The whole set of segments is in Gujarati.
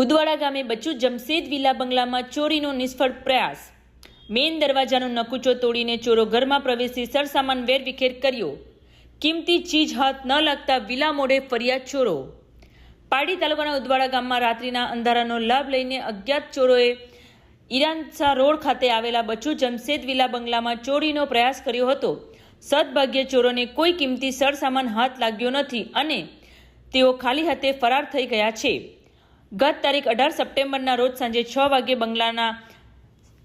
ઉદવાડા ગામે બચ્ચુ જમશેદ વિલા બંગલામાં ચોરીનો નિષ્ફળ પ્રયાસ. મેઇન દરવાજાનો નકુચો તોડીને ચોરો ઘરમાં પ્રવેશી સરસામાન વેરવિખેર કર્યો. કિંમતી ચીજ હાથ ન લાગતા વિલા મોઢે ફરિયાદ ચોરો. પાડી તાલુકાના ઉદવાડા ગામમાં રાત્રિના અંધારાનો લાભ લઈને અજ્ઞાત ચોરોએ ઈરાનસા રોડ ખાતે આવેલા બચ્ચુ જમશેદ વિલા બંગલામાં ચોરીનો પ્રયાસ કર્યો હતો. સદભાગ્ય ચોરોને કોઈ કિંમતી સરસામાન હાથ લાગ્યો નથી અને તેઓ ખાલી હાથે ફરાર થઈ ગયા છે. ગત તારીખ અઢાર સપ્ટેમ્બરના રોજ સાંજે છ વાગે બંગલાના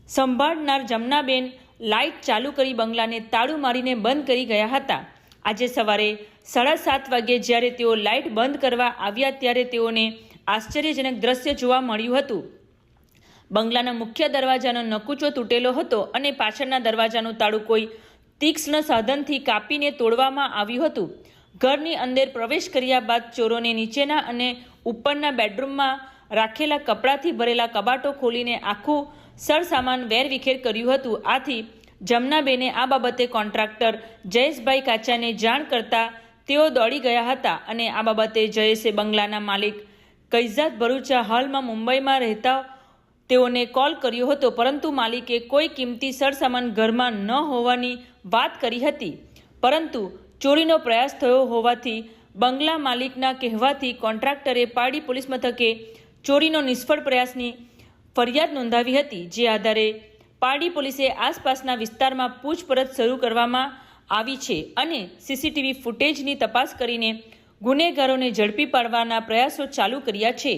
સંભાળનાર જમનાબેન લાઇટ ચાલુ કરી બંગલાને તાળું મારીને બંધ કરી ગયા હતા. આજે સવારે સાડા સાત વાગે જ્યારે તેઓ લાઇટ બંધ કરવા આવ્યા ત્યારે તેઓને આશ્ચર્યજનક દ્રશ્ય જોવા મળ્યું હતું. બંગલાના મુખ્ય દરવાજાનો નકુચો તૂટેલો હતો અને પાછળના દરવાજાનું તાળું કોઈ તીક્ષ્ણ સાધનથી કાપીને તોડવામાં આવ્યું હતું. ઘરની અંદર પ્રવેશ કર્યા બાદ ચોરોને નીચેના અને ઉપરના બેડરૂમમાં રાખેલા કપડાંથી ભરેલા કબાટો ખોલીને આખું સરસામાન વેરવિખેર કર્યું હતું. આથી જમનાબેને આ બાબતે કોન્ટ્રાક્ટર જયેશભાઈ કાચાને જાણ કરતા તેઓ દોડી ગયા હતા અને આ બાબતે જયેશે બંગલાના માલિક કૈઝાત ભરૂચા હાલમાં મુંબઈમાં રહેતા તેઓને કોલ કર્યો હતો, પરંતુ માલિકે કોઈ કિંમતી સરસામાન ઘરમાં ન હોવાની વાત કરી હતી. પરંતુ ચોરીનો પ્રયાસ થયો હોવાથી બંગલા માલિકના કહેવાથી કોન્ટ્રાક્ટરે પાડી પોલીસ મથકે ચોરીનો નિષ્ફળ પ્રયાસની ફરિયાદ નોંધાવી હતી, જે આધારે પારડી પોલીસે આસપાસના વિસ્તારમાં પૂછપરછ શરૂ કરવામાં આવી છે અને સીસીટીવી ફૂટેજની તપાસ કરીને ગુનેગારોને ઝડપી પાડવાના પ્રયાસો ચાલુ કર્યા છે.